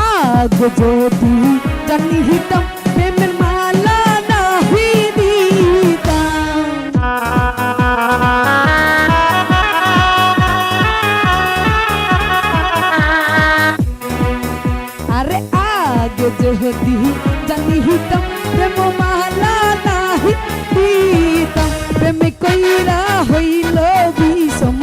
आग ज्योति कन्हितम जोहती जानी ही तम प्रेम माला नाही पीतम प्रेम कोइरा होइलो বিষম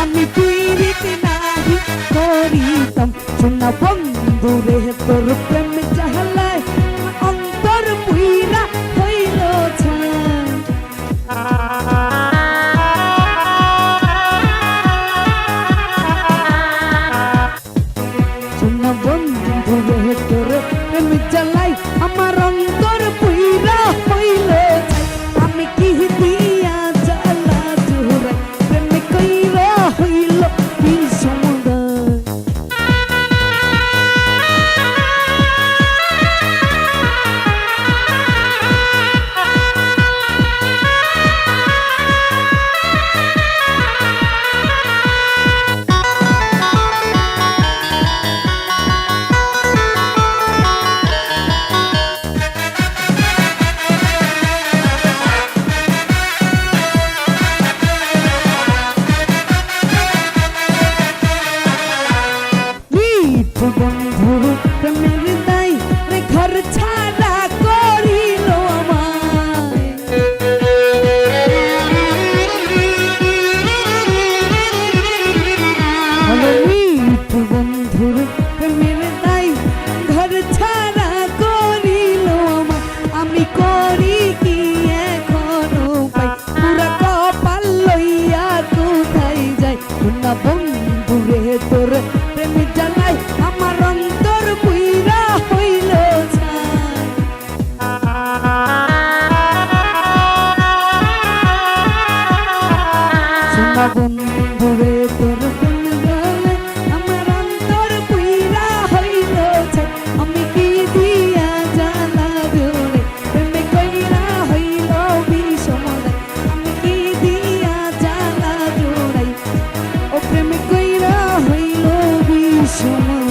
আমি পীড়িত নাহি করিতম শোনা বন্ধু রে তোর প্রেম চাহলায় অন্তর পুইরা হইল ছাই বন্ধু রে তোর আগুন জ্বালাই আমার Bununla bom buraya 从。